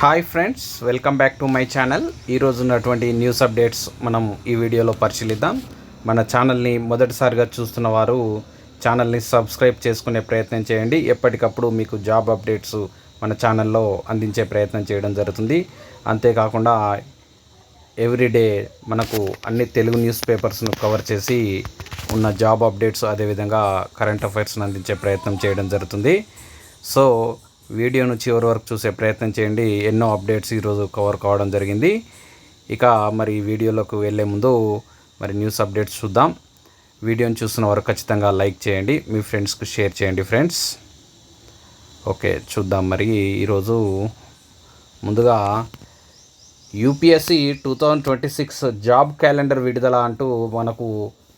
Hi friends welcome back to my channel. ఈరోజు ఉన్నటువంటి news updates మనం ఈ వీడియోలో పరిశీలిద్దాం. మన ఛానల్ని మొదటిసారిగా చూస్తున్న వారు ఛానల్ని సబ్స్క్రైబ్ చేసుకునే ప్రయత్నం చేయండి. ఎప్పటికప్పుడు మీకు జాబ్ అప్డేట్స్ మన ఛానల్లో అందించే ప్రయత్నం చేయడం జరుగుతుంది. అంతేకాకుండా ఎవ్రీడే మనకు అన్ని తెలుగు న్యూస్ పేపర్స్ను కవర్ చేసి ఉన్న జాబ్ అప్డేట్స్ అదేవిధంగా కరెంట్ అఫైర్స్ని అందించే ప్రయత్నం చేయడం జరుగుతుంది. సో వీడియోను చివరి వరకు చూసే ప్రయత్నం చేయండి. ఎన్నో అప్డేట్స్ ఈరోజు కవర్ కావడం జరిగింది. ఇక మరి వీడియోలోకి వెళ్ళే ముందు మరి న్యూస్ అప్డేట్స్ చూద్దాం. వీడియోని చూస్తున్న వారు ఖచ్చితంగా లైక్ చేయండి. మీ ఫ్రెండ్స్కి షేర్ చేయండి ఫ్రెండ్స్. ఓకే చూద్దాం మరి ఈరోజు ముందుగా UPSC two thousand twenty six job calendar విడుదల అంటూ మనకు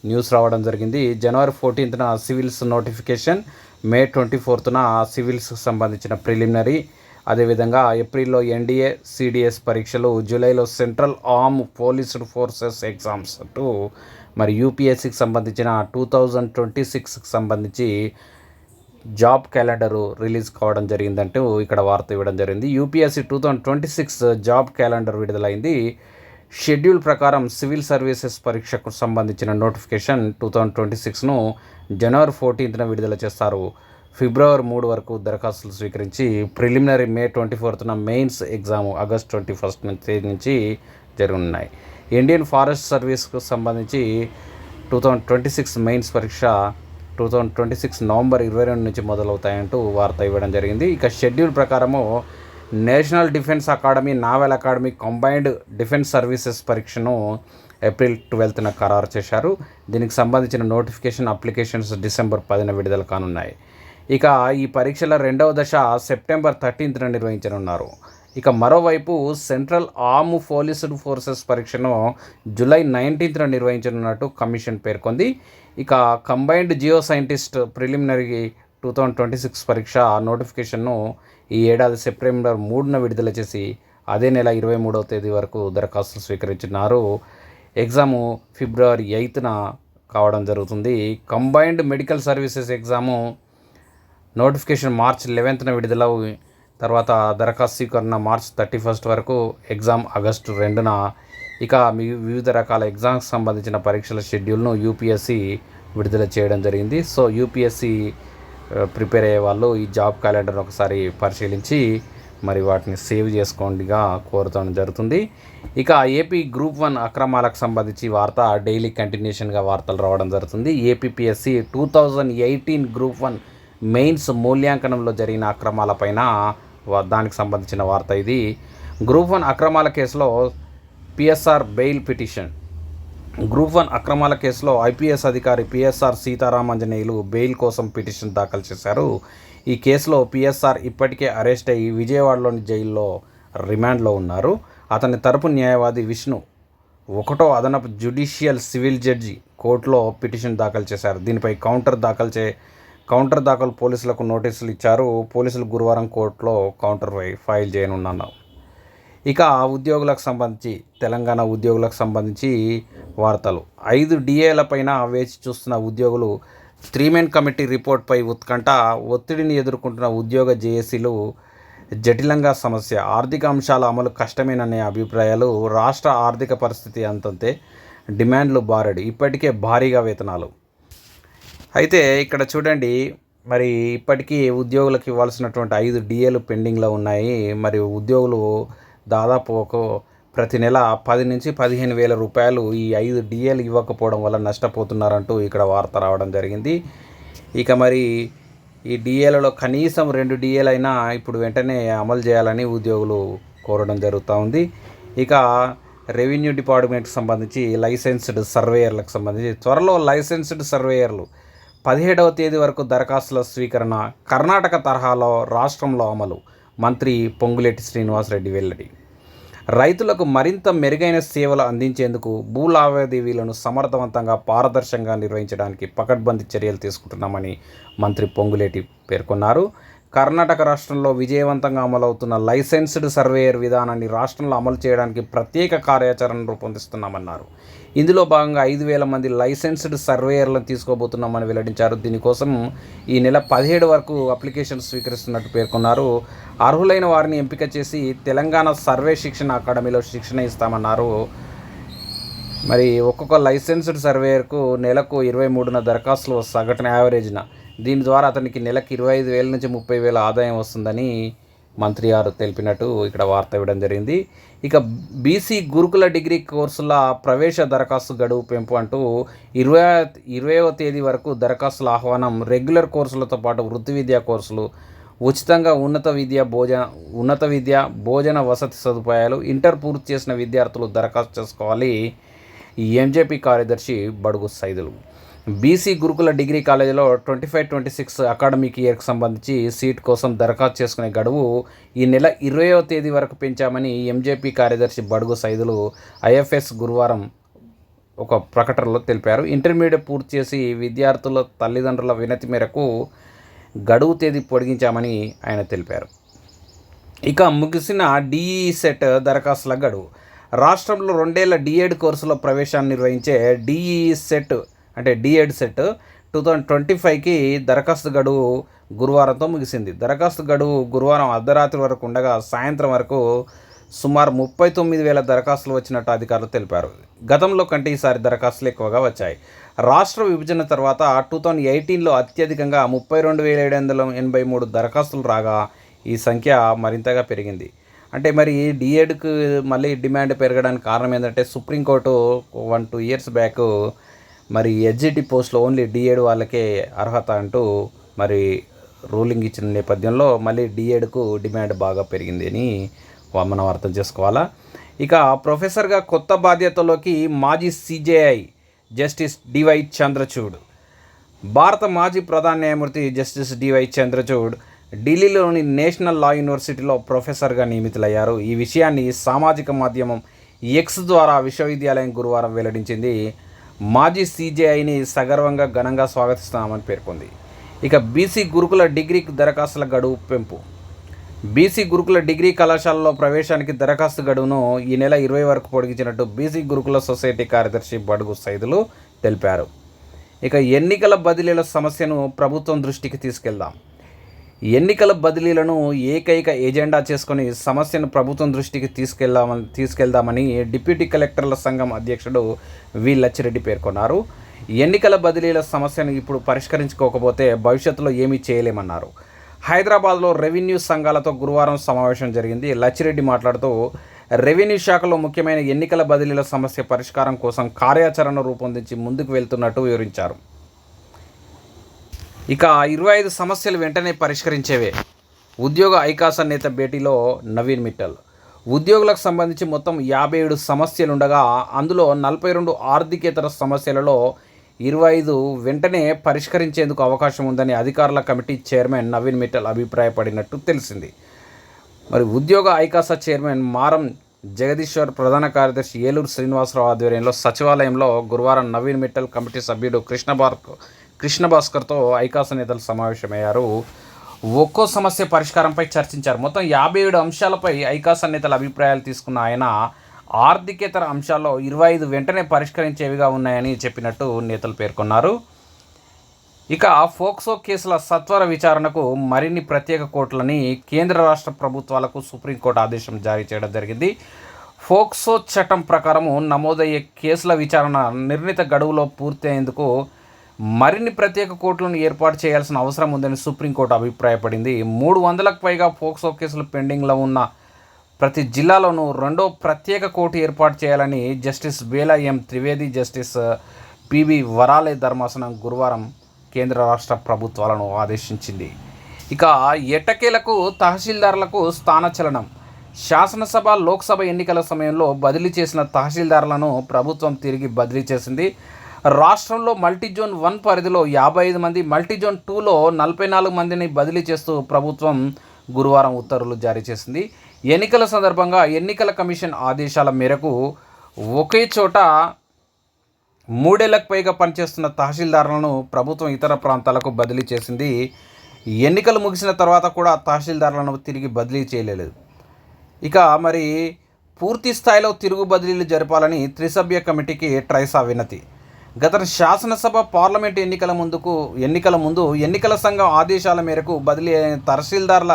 న్యూస్ రావడం జరిగింది. జనవరి ఫోర్టీన్త్న సివిల్స్ నోటిఫికేషన్ మే ట్వంటీ ఫోర్త్న సివిల్స్ సంబంధించిన ప్రిలిమినరీ అదేవిధంగా ఏప్రిల్లో ఎన్డీఏ సిడిఎస్ పరీక్షలు జూలైలో central armed police forces exams అంటూ మరి యూపీఎస్సికి సంబంధించిన టూ థౌజండ్ ట్వంటీ సిక్స్కి సంబంధించి జాబ్ క్యాలెండర్ రిలీజ్ కావడం జరిగిందంటూ ఇక్కడ వార్త ఇవ్వడం జరిగింది. UPSC two thousand twenty six job calendar విడుదలైంది. షెడ్యూల్ ప్రకారం సివిల్ సర్వీసెస్ పరీక్షకు సంబంధించిన నోటిఫికేషన్ టూ థౌజండ్ ట్వంటీ సిక్స్ను జనవరి ఫోర్టీన్త్న విడుదల చేస్తారు. ఫిబ్రవరి మూడు వరకు దరఖాస్తులు స్వీకరించి preliminary May twenty ఫోర్త్న mains exam August twenty first నుంచి నుంచి జరగనున్నాయి. ఇండియన్ ఫారెస్ట్ సర్వీస్కు సంబంధించి two thousand twenty six mains పరీక్ష two thousand twenty six November ఇరవై రెండు నుంచి మొదలవుతాయంటూ వార్త ఇవ్వడం జరిగింది. ఇక షెడ్యూల్ ప్రకారము national defence academy naval academy combined defence services పరీక్షను ఏప్రిల్ ట్వెల్త్న ఖరారు చేశారు. దీనికి సంబంధించిన నోటిఫికేషన్ అప్లికేషన్స్ డిసెంబర్ పదిన విడుదల కానున్నాయి. ఇక ఈ పరీక్షల రెండవ దశ సెప్టెంబర్ థర్టీన్త్న నిర్వహించనున్నారు. ఇక మరోవైపు సెంట్రల్ ఆర్మ్ పోలీసుడ్ ఫోర్సెస్ పరీక్షను జూలై నైన్టీన్త్న నిర్వహించనున్నట్టు కమిషన్ పేర్కొంది. ఇక combined geo scientist preliminary two thousand twenty six పరీక్ష నోటిఫికేషన్ను ఈ ఏడాది సెప్టెంబర్ మూడున విడుదల చేసి అదే నెల ఇరవై మూడవ తేదీ వరకు దరఖాస్తులు స్వీకరించున్నారు ఎగ్జాము ఫిబ్రవరి ఎయిత్న కావడం జరుగుతుంది. Combined medical services exam notification March లెవెన్త్న విడుదల తర్వాత దరఖాస్తు స్వీకరణ మార్చ్ థర్టీ ఫస్ట్ వరకు ఎగ్జామ్ ఆగస్టు రెండున. ఇక మీ వివిధ రకాల ఎగ్జామ్స్ సంబంధించిన పరీక్షల షెడ్యూల్ను యూపీఎస్సి విడుదల చేయడం జరిగింది. సో యూపీఎస్సి ప్రిపేర్ అయ్యే వాళ్ళు ఈ జాబ్ క్యాలెండర్ ఒకసారి పరిశీలించి మరి వాటిని సేవ్ చేసుకోండిగా కోరటం జరుగుతుంది. ఇక ఏపీ గ్రూప్ వన్ అక్రమాలకు సంబంధించి వార్త డైలీ కంటిన్యూషన్గా వార్తలు రావడం జరుగుతుంది. APPSC two thousand eighteen group one mains మూల్యాంకనంలో జరిగిన అక్రమాలపైన దానికి సంబంధించిన వార్త ఇది. గ్రూప్ వన్ అక్రమాల కేసులో PSR bail petition. Group one అక్రమాల కేసులో ఐపీఎస్ అధికారి పిఎస్ఆర్ సీతారామాంజనేయులు బెయిల్ కోసం పిటిషన్ దాఖలు చేశారు. ఈ కేసులో పిఎస్ఆర్ ఇప్పటికే అరెస్ట్ అయ్యి విజయవాడలోని జైల్లో రిమాండ్లో ఉన్నారు. అతని తరపు న్యాయవాది విష్ణు ఒకటో అదనపు జ్యుడిషియల్ సివిల్ జడ్జి కోర్టులో పిటిషన్ దాఖలు చేశారు. దీనిపై కౌంటర్ దాఖలు చే కౌంటర్ దాఖలు పోలీసులకు నోటీసులు ఇచ్చారు. పోలీసులు గురువారం కోర్టులో కౌంటర్ ఫైల్ చేయనున్నారు. ఇక ఉద్యోగులకు సంబంధించి తెలంగాణ ఉద్యోగులకు సంబంధించి వార్తలు. ఐదు డిఏలపైన వేచి చూస్తున్న ఉద్యోగులు త్రీ మెన్ కమిటీ రిపోర్ట్పై ఉత్కంఠ ఒత్తిడిని ఎదుర్కొంటున్న ఉద్యోగ జేఏసీలు జటిలంగా సమస్య. ఆర్థిక అంశాల అమలు కష్టమేననే అభిప్రాయాలు రాష్ట్ర ఆర్థిక పరిస్థితి అంతంతే డిమాండ్లు బారెడు. ఇప్పటికే భారీగా వేతనాలు. అయితే ఇక్కడ చూడండి మరి ఇప్పటికీ ఉద్యోగులకు ఇవ్వాల్సినటువంటి ఐదు డిఏలు పెండింగ్లో ఉన్నాయి. మరి ఉద్యోగులు దాదాపు ఒక ప్రతి నెల పది నుంచి పదిహేను వేల రూపాయలు ఈ ఐదు డిఎల్ ఇవ్వకపోవడం వల్ల నష్టపోతున్నారంటూ ఇక్కడ వార్త రావడం జరిగింది. ఇక మరి ఈ డిఏలలో కనీసం రెండు డిఏలు అయినా ఇప్పుడు వెంటనే అమలు చేయాలని ఉద్యోగులు కోరడం జరుగుతూ ఉంది. ఇక రెవెన్యూ డిపార్ట్మెంట్కి సంబంధించి లైసెన్స్డ్ సర్వేయర్లకు సంబంధించి త్వరలో లైసెన్స్డ్ సర్వేయర్లు పదిహేడవ తేదీ వరకు దరఖాస్తుల స్వీకరణ కర్ణాటక తరహాలో రాష్ట్రంలో అమలు. మంత్రి పొంగులేటి శ్రీనివాసరెడ్డి వెల్లడి. రైతులకు మరింత మెరుగైన సేవలు అందించేందుకు భూ లావాదేవీలను సమర్థవంతంగా పారదర్శకంగా నిర్వహించడానికి పకడ్బందీ చర్యలు తీసుకుంటున్నామని మంత్రి పొంగులేటి పేర్కొన్నారు. కర్ణాటక రాష్ట్రంలో విజయవంతంగా అమలవుతున్న లైసెన్స్డ్ సర్వేయర్ విధానాన్ని రాష్ట్రంలో అమలు చేయడానికి ప్రత్యేక కార్యాచరణ రూపొందిస్తున్నామన్నారు. ఇందులో భాగంగా ఐదు వేల మంది లైసెన్స్డ్ సర్వేయర్లను తీసుకోబోతున్నామని వెల్లడించారు. దీనికోసం ఈ నెల పదిహేడు వరకు అప్లికేషన్ స్వీకరిస్తున్నట్టు పేర్కొన్నారు. అర్హులైన వారిని ఎంపిక చేసి తెలంగాణ సర్వే శిక్షణ అకాడమీలో శిక్షణ ఇస్తామన్నారు. మరి ఒక్కొక్క లైసెన్స్డ్ సర్వేయర్కు నెలకు ఇరవై మూడున దరఖాస్తులు సగటున యావరేజ్న. దీని ద్వారా అతనికి నెలకు ఇరవై ఐదు వేల నుంచి ముప్పై వేల ఆదాయం వస్తుందని మంత్రి గారు తెలిపినట్టు ఇక్కడ వార్త ఇవ్వడం జరిగింది. ఇక బీసీ గురుకుల డిగ్రీ కోర్సుల ప్రవేశ దరఖాస్తు గడువు పెంపు అంటూ ఇరవై ఇరవైవ తేదీ వరకు దరఖాస్తుల ఆహ్వానం రెగ్యులర్ కోర్సులతో పాటు వృత్తి విద్యా కోర్సులు ఉచితంగా ఉన్నత విద్య భోజన ఉన్నత విద్య భోజన వసతి సదుపాయాలు ఇంటర్ పూర్తి చేసిన విద్యార్థులు దరఖాస్తు చేసుకోవాలి. ఈ ఎంజేపీ కార్యదర్శి బడుగు సైదులు. బీసీ గురుకుల డిగ్రీ కాలేజీలో twenty five twenty six academic ఇయర్కి సంబంధించి సీట్ కోసం దరఖాస్తు చేసుకునే గడువు ఈ నెల ఇరవయో తేదీ వరకు పెంచామని ఎంజేపీ కార్యదర్శి బడుగు సైదులు ఐఎఫ్ఎస్ గురువారం ఒక ప్రకటనలో తెలిపారు. ఇంటర్మీడియట్ పూర్తి చేసి విద్యార్థుల తల్లిదండ్రుల వినతి మేరకు గడువు తేదీ పొడిగించామని ఆయన తెలిపారు. ఇక ముగిసిన డిఈ సెట్ దరఖాస్తుల గడువు. రాష్ట్రంలో రెండేళ్ళ డిఎడ్ కోర్సులో ప్రవేశాన్ని నిర్వహించే డిఈ సెట్ అంటే DEd set two thousand twenty ఫైవ్కి దరఖాస్తు గడువు గురువారంతో ముగిసింది. దరఖాస్తు గడువు గురువారం అర్ధరాత్రి వరకు ఉండగా సాయంత్రం వరకు సుమారు ముప్పై తొమ్మిది వేల దరఖాస్తులు వచ్చినట్టు అధికారులు తెలిపారు. గతంలో కంటే ఈసారి దరఖాస్తులు ఎక్కువగా వచ్చాయి. రాష్ట్ర విభజన తర్వాత టూ థౌజండ్ ఎయిటీన్లో అత్యధికంగా ముప్పై రెండు వేల ఏడు వందల ఎనభై మూడు దరఖాస్తులు రాగా ఈ సంఖ్య మరింతగా పెరిగింది. అంటే మరి డిఎడ్కు మళ్ళీ డిమాండ్ పెరగడానికి కారణం ఏంటంటే supreme court one two years back మరి ఎడ్జిటి పోస్ట్లో ఓన్లీ డిఎడ్ వాళ్ళకే అర్హత అంటూ మరి రూలింగ్ ఇచ్చిన నేపథ్యంలో మళ్ళీ డిఎడ్కు డిమాండ్ బాగా పెరిగింది అని మనం అర్థం చేసుకోవాలా? ఇక ప్రొఫెసర్గా కొత్త బాధ్యతలోకి మాజీ సిజేఐ జస్టిస్ డివై చంద్రచూడ్. భారత మాజీ ప్రధాన న్యాయమూర్తి జస్టిస్ డివై చంద్రచూడ్ ఢిల్లీలోని నేషనల్ లా యూనివర్సిటీలో ప్రొఫెసర్గా నియమితులయ్యారు. ఈ విషయాన్ని సామాజిక మాధ్యమం ఎక్స్ ద్వారా విశ్వవిద్యాలయం గురువారం వెల్లడించింది. మాజీ సీజేఐని సగర్వంగా ఘనంగా స్వాగతిస్తున్నామని పేర్కొంది. ఇక బీసీ గురుకుల డిగ్రీ దరఖాస్తుల గడువు పెంపు. బీసీ గురుకుల డిగ్రీ కళాశాలలో ప్రవేశానికి దరఖాస్తు గడువును ఈ నెల ఇరవై వరకు పొడిగించినట్టు బీసీ గురుకుల సొసైటీ కార్యదర్శి బడుగు సైదులు తెలిపారు. ఇక ఎన్నికల బదిలీల సమస్యను ప్రభుత్వం దృష్టికి తీసుకెళ్దాం. ఎన్నికల బదిలీలను ఏకైక ఎజెండా చేసుకొని సమస్యను ప్రభుత్వం దృష్టికి తీసుకెళ్దామని తీసుకెళ్దామని డిప్యూటీ కలెక్టర్ల సంఘం అధ్యక్షుడు వి. లచ్చిరెడ్డి పేర్కొన్నారు. ఎన్నికల బదిలీల సమస్యను ఇప్పుడు పరిష్కరించుకోకపోతే భవిష్యత్తులో ఏమీ చేయలేమన్నారు. హైదరాబాద్లో రెవెన్యూ సంఘాలతో గురువారం సమావేశం జరిగింది. లచ్చిరెడ్డి మాట్లాడుతూ రెవెన్యూ శాఖలో ముఖ్యమైన ఎన్నికల బదిలీల సమస్య పరిష్కారం కోసం కార్యాచరణ రూపొందించి ముందుకు వెళ్తున్నట్టు వివరించారు. ఇక ఇరవై ఐదు సమస్యలు వెంటనే పరిష్కరించేవే. ఉద్యోగ ఐకాస నేత భేటీలో నవీన్ మిట్టల్. ఉద్యోగులకు సంబంధించి మొత్తం యాభై ఏడు సమస్యలుండగా అందులో నలభై రెండు ఆర్థికేతర సమస్యలలో ఇరవై ఐదు వెంటనే పరిష్కరించేందుకు అవకాశం ఉందని అధికారుల కమిటీ చైర్మన్ నవీన్ మిట్టల్ అభిప్రాయపడినట్టు తెలిసింది. మరి ఉద్యోగ ఐకాస చైర్మన్ మారం జగదీశ్వర్ ప్రధాన కార్యదర్శి ఏలూరు శ్రీనివాసరావు ఆధ్వర్యంలో సచివాలయంలో గురువారం నవీన్ మిట్టల్ కమిటీ సభ్యుడు కృష్ణ భాస్కర్ కృష్ణ భాస్కర్తో ఐకాస నేతలు సమావేశమయ్యారు. ఒక్కో సమస్య పరిష్కారంపై చర్చించారు. మొత్తం యాభై ఏడు అంశాలపై ఐకాస నేతల అభిప్రాయాలు తీసుకున్న ఆయన ఆర్థికేతర అంశాల్లో ఇరవై ఐదు వెంటనే పరిష్కరించేవిగా ఉన్నాయని చెప్పినట్టు నేతలు పేర్కొన్నారు. ఇక ఫోక్సో కేసుల సత్వర విచారణకు మరిన్ని ప్రత్యేక కోర్టులని కేంద్ర రాష్ట్ర ప్రభుత్వాలకు సుప్రీంకోర్టు ఆదేశం జారీ చేయడం జరిగింది. ఫోక్సో చట్టం ప్రకారము నమోదయ్యే కేసుల విచారణ నిర్ణీత గడువులో పూర్తయ్యేందుకు మరిన్ని ప్రత్యేక కోర్టులను ఏర్పాటు చేయాల్సిన అవసరం ఉందని సుప్రీంకోర్టు అభిప్రాయపడింది. మూడు వందలకు పైగా ఫోక్సో కేసులు పెండింగ్లో ఉన్న ప్రతి జిల్లాలోనూ రెండో ప్రత్యేక కోర్టు ఏర్పాటు చేయాలని justice Bela M Trivedi justice P V Varale ధర్మాసనం గురువారం కేంద్ర రాష్ట్ర ప్రభుత్వాలను ఆదేశించింది. ఇక ఎట్టకేలకు స్థాన స్థానచలనం. శాసనసభ లోక్సభ ఎన్నికల సమయంలో బదిలీ చేసిన తహసీల్దారులను ప్రభుత్వం తిరిగి బదిలీ చేసింది. రాష్ట్రంలో మల్టీజోన్ వన్ పరిధిలో యాభై ఐదు మంది మల్టీజోన్ టూలో నలభై నాలుగు మందిని బదిలీ చేస్తూ ప్రభుత్వం గురువారం ఉత్తర్వులు జారీ చేసింది. ఎన్నికల సందర్భంగా ఎన్నికల కమిషన్ ఆదేశాల మేరకు ఒకే చోట మూడేళ్ళకు పైగా పనిచేస్తున్న తహసీల్దారులను ప్రభుత్వం ఇతర ప్రాంతాలకు బదిలీ చేసింది. ఎన్నికలు ముగిసిన తర్వాత కూడా తహసీల్దారులను తిరిగి బదిలీ చేయలేదు. ఇక మరి పూర్తి స్థాయిలో తిరుగు బదిలీలు జరపాలని త్రిసభ్య కమిటీకి ట్రైసా వినతి. గత శాసనసభ పార్లమెంట్ ఎన్నికల ముందుకు ఎన్నికల ముందు ఎన్నికల సంఘం ఆదేశాల మేరకు బదిలీ అయిన తహసీల్దార్ల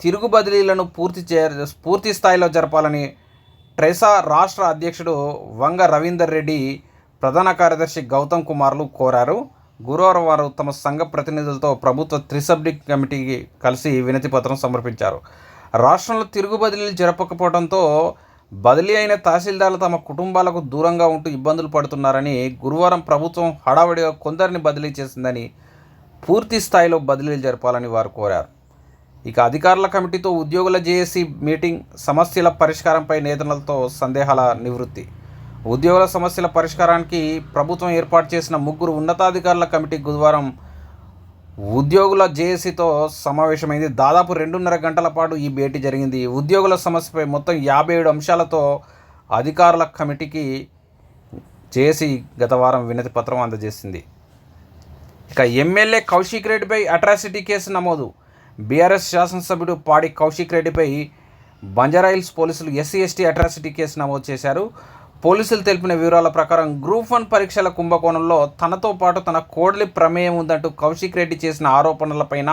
తిరుగు బదిలీలను పూర్తి చే పూర్తి స్థాయిలో జరపాలని ట్రెసా రాష్ట్ర అధ్యక్షుడు వంగ రవీందర్ రెడ్డి ప్రధాన కార్యదర్శి గౌతమ్ కుమార్లు కోరారు. గురువారం వారు తమ సంఘ ప్రతినిధులతో ప్రభుత్వ త్రిసభ్య కమిటీకి కలిసి వినతిపత్రం సమర్పించారు. రాష్ట్రంలో తిరుగు బదిలీలు జరపకపోవడంతో బదిలీ అయిన తహసీల్దార్లు తమ కుటుంబాలకు దూరంగా ఉంటూ ఇబ్బందులు పడుతున్నారని గురువారం ప్రభుత్వం హడావిడిగా కొందరిని బదిలీ చేసిందని పూర్తి స్థాయిలో బదిలీలు జరపాలని వారు కోరారు. ఇక అధికారుల కమిటీతో ఉద్యోగుల జేఏసీ మీటింగ్ సమస్యల పరిష్కారంపై నేతలతో సందేహాల నివృత్తి. ఉద్యోగుల సమస్యల పరిష్కారానికి ప్రభుత్వం ఏర్పాటు చేసిన ముగ్గురు ఉన్నతాధికారుల కమిటీ గురువారం ఉద్యోగుల జేఏసీతో సమావేశమైంది. దాదాపు రెండున్నర గంటల పాటు ఈ భేటీ జరిగింది. ఉద్యోగుల సమస్యపై మొత్తం యాభై ఏడు అంశాలతో అధికారుల కమిటీకి జేఏసీ గత వారం వినతి పత్రం అందజేసింది. ఇక ఎమ్మెల్యే కౌశిక్ రెడ్డిపై అట్రాసిటీ కేసు నమోదు. బీఆర్ఎస్ శాసనసభ్యుడు పాడి కౌశిక్ రెడ్డిపై బంజారాయిల్స్ పోలీసులు ఎస్సీ ఎస్టీ అట్రాసిటీ కేసు నమోదు చేశారు. పోలీసులు తెలిపిన వివరాల ప్రకారం గ్రూప్ వన్ పరీక్షల కుంభకోణంలో తనతో పాటు తన కోడలి ప్రమేయం ఉందంటూ కౌశిక్ రెడ్డి చేసిన ఆరోపణలపైన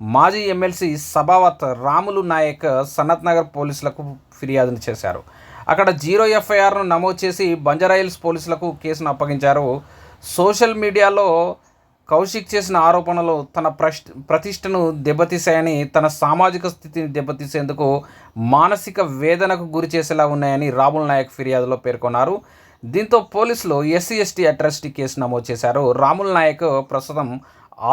మాజీ ఎమ్మెల్సీ సభావత్ రాములు నాయక్ సనత్ నగర్ పోలీసులకు ఫిర్యాదును చేశారు. అక్కడ జీరో ఎఫ్ఐఆర్ను నమోదు చేసి బంజారాయిల్స్ పోలీసులకు కేసును అప్పగించారు. సోషల్ మీడియాలో కౌశిక్ చేసిన ఆరోపణలు తన ప్రశ్ ప్రతిష్టను దెబ్బతీశాయని తన సామాజిక స్థితిని దెబ్బతీసేందుకు మానసిక వేదనకు గురి చేసేలా ఉన్నాయని రాహుల్ నాయక్ ఫిర్యాదులో పేర్కొన్నారు. దీంతో పోలీసులు ఎస్సీ ఎస్టీ అట్రాసిటీ కేసు నమోదు చేశారు. రాముల్ నాయక్ ప్రస్తుతం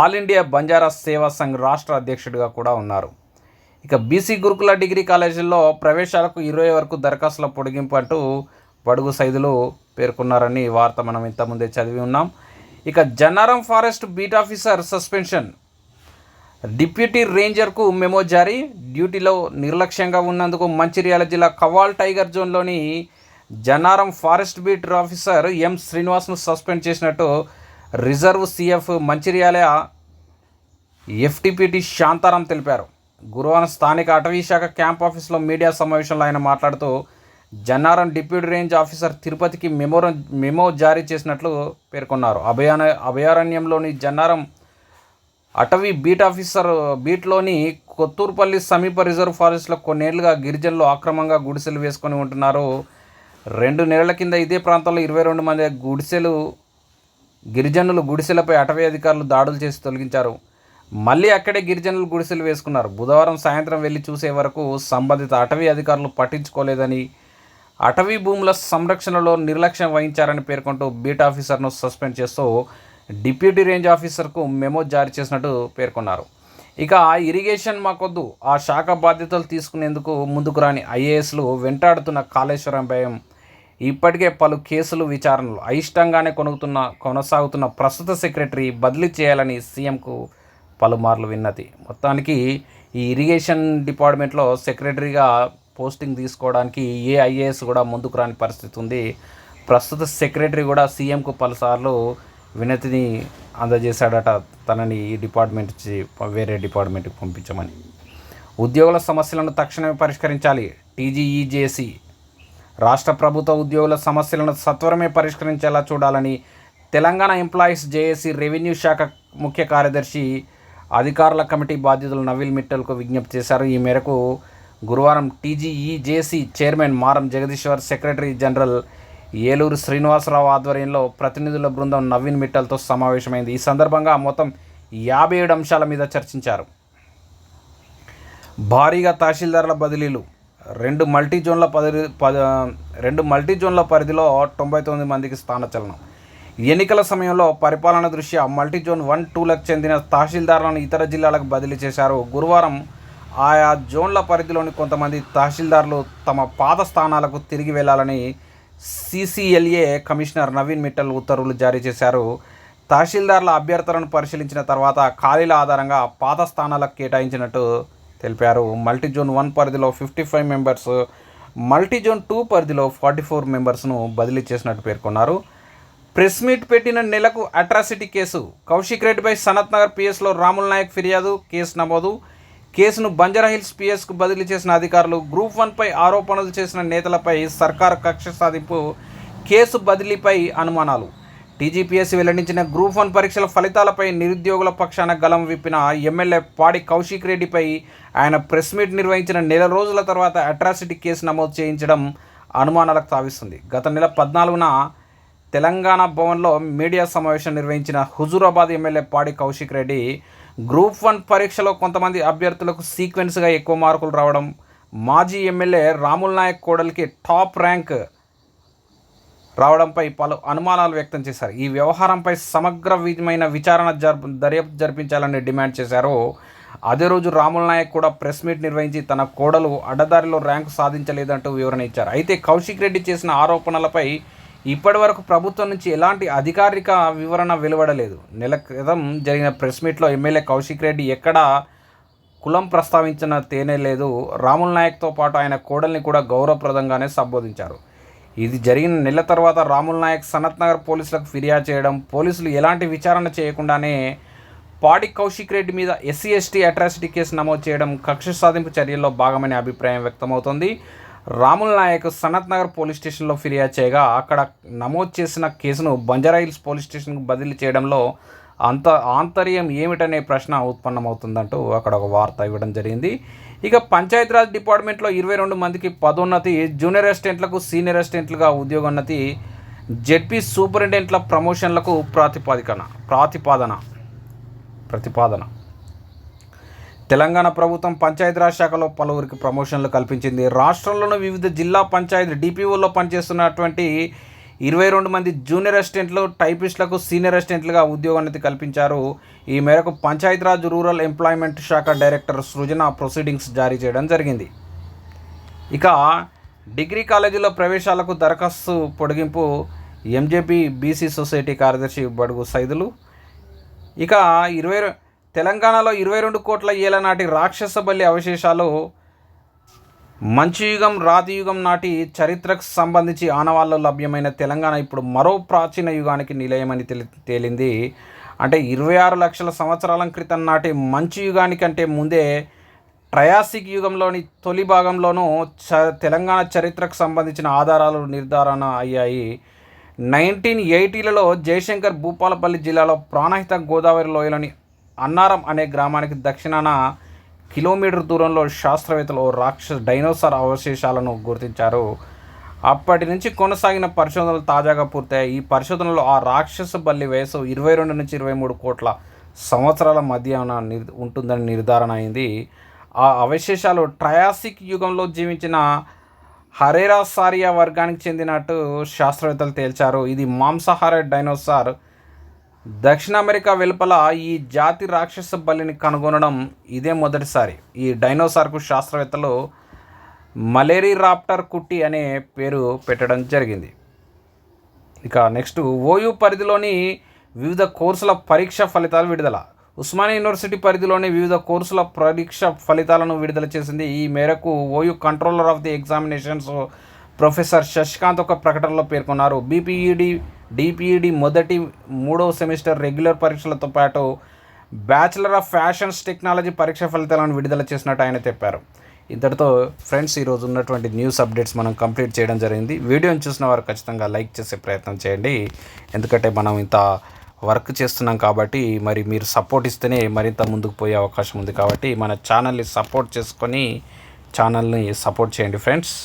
ఆల్ ఇండియా బంజారా సేవా సంఘ్ రాష్ట్ర అధ్యక్షుడిగా కూడా ఉన్నారు. ఇక బీసీ గురుకుల డిగ్రీ కాలేజీల్లో ప్రవేశాలకు ఇరవై వరకు దరఖాస్తుల పొడిగింపు అంటూ బడుగు సైదులు పేర్కొన్నారని వార్త మనం ఇంతకుముందే చదివి ఉన్నాం. ఇక Jannaram forest beat officer suspension. Deputy రేంజర్కు memo జారీ. డ్యూటీలో నిర్లక్ష్యంగా ఉన్నందుకు మంచిర్యాల జిల్లా Kawal tiger జోన్లోని Jannaram forest beat officer M శ్రీనివాస్ను suspend చేసినట్టు reserve CF Mancherial FDPT Shantaram తెలిపారు. గురువారం స్థానిక అటవీ శాఖ క్యాంప్ ఆఫీస్లో మీడియా సమావేశంలో ఆయన మాట్లాడుతూ జన్నారం డిప్యూటీ రేంజ్ ఆఫీసర్ తిరుపతికి మెమో మెమో జారీ చేసినట్లు పేర్కొన్నారు. అభయాన అభయారణ్యంలోని జన్నారం అటవీ బీట్ ఆఫీసర్ బీట్లోని కొత్తూరుపల్లి సమీప రిజర్వ్ ఫారెస్ట్లో కొన్నేళ్ళుగా గిరిజనులు ఆక్రమంగా గుడిసెలు వేసుకొని ఉంటున్నారు. రెండు నెలల కింద ఇదే ప్రాంతంలో ఇరవై రెండు మంది గుడిసెలు గిరిజనులు గుడిసెలపై అటవీ అధికారులు దాడులు చేసి తొలగించారు. మళ్ళీ అక్కడే గిరిజనులు గుడిసెలు వేసుకున్నారు. బుధవారం సాయంత్రం వెళ్ళి చూసే వరకు సంబంధిత అటవీ అధికారులు పట్టించుకోలేదని అటవీ భూముల సంరక్షణలో నిర్లక్ష్యం వహించారని పేర్కొంటూ బీట్ ఆఫీసర్ను సస్పెండ్ చేస్తూ డిప్యూటీ రేంజ్ ఆఫీసర్కు మెమో జారీ చేసినట్టు పేర్కొన్నారు. ఇక ఇరిగేషన్ మాకొద్దు. ఆ శాఖ బాధ్యతలు తీసుకునేందుకు ముందుకు రాని ఐఏఎస్లు వెంటాడుతున్న కాళేశ్వరం భయం ఇప్పటికే పలు కేసులు విచారణలు. అయిష్టంగానే కొనుగుతున్న కొనసాగుతున్న ప్రస్తుత సెక్రటరీ బదిలీ చేయాలని సీఎంకు పలుమార్లు విన్నతి. మొత్తానికి ఈ ఇరిగేషన్ డిపార్ట్మెంట్లో సెక్రటరీగా పోస్టింగ్ తీసుకోవడానికి ఏ ఐఏఎస్ కూడా ముందుకు రాని పరిస్థితి ఉంది. ప్రస్తుత సెక్రటరీ కూడా సీఎంకు పలుసార్లు వినతిని అందజేశాడట. తనని ఈ డిపార్ట్మెంట్ వేరే డిపార్ట్మెంట్కి పంపించమని. ఉద్యోగుల సమస్యలను తక్షణమే పరిష్కరించాలి. టీజీఈజేసీ. రాష్ట్ర ప్రభుత్వ ఉద్యోగుల సమస్యలను సత్వరమే పరిష్కరించేలా చూడాలని తెలంగాణ ఎంప్లాయీస్ జేఏసీ రెవెన్యూ శాఖ ముఖ్య కార్యదర్శి అధికారుల కమిటీ బాధ్యతలు నవీల్ మిట్టల్కు విజ్ఞప్తి చేశారు. ఈ మేరకు గురువారం TGEJC chairman Maram Jagadeeshwar secretary general Eluru Srinivasarao ఆధ్వర్యంలో ప్రతినిధుల బృందం నవీన్ మిట్టల్తో సమావేశమైంది. ఈ సందర్భంగా మొత్తం యాభై ఏడు అంశాల మీద చర్చించారు. భారీగా తహసీల్దారుల బదిలీలు. రెండు మల్టీ జోన్ల పది పద రెండు మల్టీ జోన్ల పరిధిలో తొంభై తొమ్మిది మందికి స్థానచలనం. ఎన్నికల సమయంలో పరిపాలన దృష్ట్యా మల్టీ జోన్ వన్ టూలకు చెందిన తహసీల్దారులను ఇతర జిల్లాలకు బదిలీ చేశారు. గురువారం ఆయా జోన్ల పరిధిలోని కొంతమంది తహసీల్దార్లు తమ పాత స్థానాలకు తిరిగి వెళ్ళాలని సిసిఎల్ఏ కమిషనర్ నవీన్ మిట్టల్ ఉత్తర్వులు జారీ చేశారు. తహసీల్దార్ల అభ్యర్థులను పరిశీలించిన తర్వాత ఖాళీల ఆధారంగా పాత స్థానాలకు కేటాయించినట్టు తెలిపారు. మల్టీ జోన్ వన్ పరిధిలో fifty five members multi zone two పరిధిలో ఫార్టీ ఫోర్ మెంబర్స్ను బదిలీ చేసినట్టు పేర్కొన్నారు. ప్రెస్ మీట్ పెట్టిన నెలకు అట్రాసిటీ కేసు. కౌశిక్ రెడ్డిపై సనత్ నగర్ పిఎస్లో రాముల్ నాయక్ ఫిర్యాదు కేసు నమోదు. కేసును బంజారాహిల్స్ పిఎస్కు బదిలీ చేసిన అధికారులు గ్రూప్ వన్పై ఆరోపణలు చేసిన నేతలపై సర్కార్ కక్ష సాధింపు కేసు బదిలీపై అనుమానాలు. టీజీపీఎస్సీ వెల్లడించిన గ్రూప్ వన్ పరీక్షల ఫలితాలపై నిరుద్యోగుల పక్షాన గలం విప్పిన ఎమ్మెల్యే పాడి కౌశిక్ రెడ్డిపై ఆయన ప్రెస్ మీట్ నిర్వహించిన నెల రోజుల తర్వాత అట్రాసిటీ కేసు నమోదు చేయించడం అనుమానాలకు తావిస్తుంది. గత నెల పద్నాలుగున తెలంగాణ భవన్లో మీడియా సమావేశం నిర్వహించిన హుజూరాబాద్ ఎమ్మెల్యే పాడి కౌశిక్ రెడ్డి గ్రూప్ వన్ పరీక్షలో కొంతమంది అభ్యర్థులకు సీక్వెన్స్గా ఎక్కువ మార్కులు రావడం మాజీ ఎమ్మెల్యే రాముల్ నాయక్ కోడలికి టాప్ ర్యాంక్ రావడంపై పలు అనుమానాలు వ్యక్తం చేశారు. ఈ వ్యవహారంపై సమగ్రమైన విచారణ జరప దర్యాప్తు జరిపించాలని డిమాండ్ చేశారు. అదే రోజు రాముల్ నాయక్ కూడా ప్రెస్ మీట్ నిర్వహించి తన కోడలు అడ్డదారిలో ర్యాంకు సాధించలేదంటూ వివరణ ఇచ్చారు. అయితే కౌశిక్ రెడ్డి చేసిన ఆరోపణలపై ఇప్పటివరకు ప్రభుత్వం నుంచి ఎలాంటి అధికారిక వివరణ వెలువడలేదు. నెల క్రితం జరిగిన ప్రెస్ మీట్లో ఎమ్మెల్యే కౌశిక్ రెడ్డి ఎక్కడా కులం ప్రస్తావించిన తేనే లేదు. రాముల్ నాయక్తో పాటు ఆయన కోడల్ని కూడా గౌరవప్రదంగానే సంబోధించారు. ఇది జరిగిన నెల తర్వాత రాముల్ నాయక్ సనత్ నగర్ పోలీసులకు ఫిర్యాదు చేయడం పోలీసులు ఎలాంటి విచారణ చేయకుండానే పాడి కౌశిక్ రెడ్డి మీద ఎస్సీ ఎస్టీ అట్రాసిటీ కేసు నమోదు చేయడం కక్ష సాధింపు చర్యల్లో భాగమనే అభిప్రాయం వ్యక్తమవుతోంది. రాముల్ నాయక్ సనత్ నగర్ పోలీస్ స్టేషన్లో ఫిర్యాదు చేయగా అక్కడ నమోదు చేసిన కేసును బంజారాయిల్స్ పోలీస్ స్టేషన్కు బదిలీ చేయడంలో అంత ఆంతర్యం ఏమిటనే ప్రశ్న ఉత్పన్నమవుతుందంటూ అక్కడ ఒక వార్త ఇవ్వడం జరిగింది. ఇక పంచాయతీరాజ్ డిపార్ట్మెంట్లో ఇరవై రెండు మందికి పదోన్నతి జూనియర్ అసిస్టెంట్లకు సీనియర్ అసిస్టెంట్లుగా ఉద్యోగోన్నతి జెడ్పీ సూపరింటెండెంట్ల ప్రమోషన్లకు ప్రాతిపాదికన ప్రాతిపాదన ప్రతిపాదన. తెలంగాణ ప్రభుత్వం పంచాయతీరాజ్ శాఖలో పలువురికి ప్రమోషన్లు కల్పించింది. రాష్ట్రంలోని వివిధ జిల్లా పంచాయతీ డిపిఓలో పనిచేస్తున్నటువంటి ఇరవై రెండు మంది జూనియర్ అసిస్టెంట్లు టైపిస్టులకు సీనియర్ అసిస్టెంట్లుగా ఉద్యోగాన్ని కల్పించారు. ఈ మేరకు పంచాయతీరాజ్ రూరల్ ఎంప్లాయ్మెంట్ శాఖ డైరెక్టర్ సృజన ప్రొసీడింగ్స్ జారీ చేయడం జరిగింది. ఇక డిగ్రీ కాలేజీలో ప్రవేశాలకు దరఖాస్తు పొడిగింపు ఎంజేపీ బీసీ సొసైటీ కార్యదర్శి బడుగు సైదులు. ఇక ఇరవై తెలంగాణలో ఇరవై రెండు కోట్ల ఏళ్ళ నాటి రాక్షస బల్లి అవశేషాలు మంచుయుగం యుగం యుగం నాటి చరిత్రకు సంబంధించి ఆనవాళ్ళు లభ్యమైన తెలంగాణ ఇప్పుడు మరో ప్రాచీన యుగానికి నిలయమని తెలి తేలింది. అంటే ఇరవై ఆరు లక్షల సంవత్సరాల క్రితం నాటి మంచు యుగానికంటే ముందే ట్రయాసిక్ యుగంలోని తొలి భాగంలోనూ చ తెలంగాణ చరిత్రకు సంబంధించిన ఆధారాలు నిర్ధారణ అయ్యాయి. నైన్టీన్ ఎయిటీలలో జయశంకర్ భూపాలపల్లి జిల్లాలో ప్రాణహిత గోదావరి లోయలోని అన్నారం అనే గ్రామానికి దక్షిణాన కిలోమీటర్ దూరంలో శాస్త్రవేత్తలు ఓ రాక్షస డైనోసార్ అవశేషాలను గుర్తించారు. అప్పటి నుంచి కొనసాగిన పరిశోధనలు తాజాగా పూర్తయ్యాయి. ఈ పరిశోధనలో ఆ రాక్షస బల్లి వయసు ఇరవై రెండు నుంచి ఇరవై మూడు కోట్ల సంవత్సరాల మధ్య నిర్ ఉంటుందని నిర్ధారణ అయింది. ఆ అవశేషాలు ట్రయాసిక్ యుగంలో జీవించిన హరేరా సారియా వర్గానికి చెందినట్టు శాస్త్రవేత్తలు తేల్చారు. ఇది మాంసాహార డైనోసార్ దక్షిణ అమెరికా వెలుపల ఈ జాతి రాక్షస బలిని కనుగొనడం ఇదే మొదటిసారి. ఈ డైనోసార్కు శాస్త్రవేత్తలు మలేరీ రాప్టర్ కుట్టి అనే పేరు పెట్టడం జరిగింది. ఇక నెక్స్ట్ ఓయూ పరిధిలోని వివిధ కోర్సుల పరీక్ష ఫలితాలు విడుదల. ఉస్మానియా యూనివర్సిటీ పరిధిలోని వివిధ కోర్సుల పరీక్ష ఫలితాలను విడుదల చేసింది. ఈ మేరకు OU controller of the examinations professor Shashikanth ఒక ప్రకటనలో పేర్కొన్నారు. బీపీఈడి డిపిఈడి మొదటి మూడవ సెమిస్టర్ రెగ్యులర్ పరీక్షలతో పాటు బ్యాచిలర్ ఆఫ్ ఫ్యాషన్స్ టెక్నాలజీ పరీక్ష ఫలితాలను విడుదల చేసినట్టు ఆయన చెప్పారు. ఇంతటితో ఫ్రెండ్స్ ఈరోజు ఉన్నటువంటి న్యూస్ అప్డేట్స్ మనం కంప్లీట్ చేయడం జరిగింది. వీడియోని చూసిన వారు ఖచ్చితంగా లైక్ చేసే ప్రయత్నం చేయండి. ఎందుకంటే మనం ఇంత వర్క్ చేస్తున్నాం కాబట్టి మరి మీరు సపోర్ట్ ఇస్తేనే మరింత ముందుకు పోయే అవకాశం ఉంది కాబట్టి మన ఛానల్ని సపోర్ట్ చేసుకొని ఛానల్ని సపోర్ట్ చేయండి ఫ్రెండ్స్.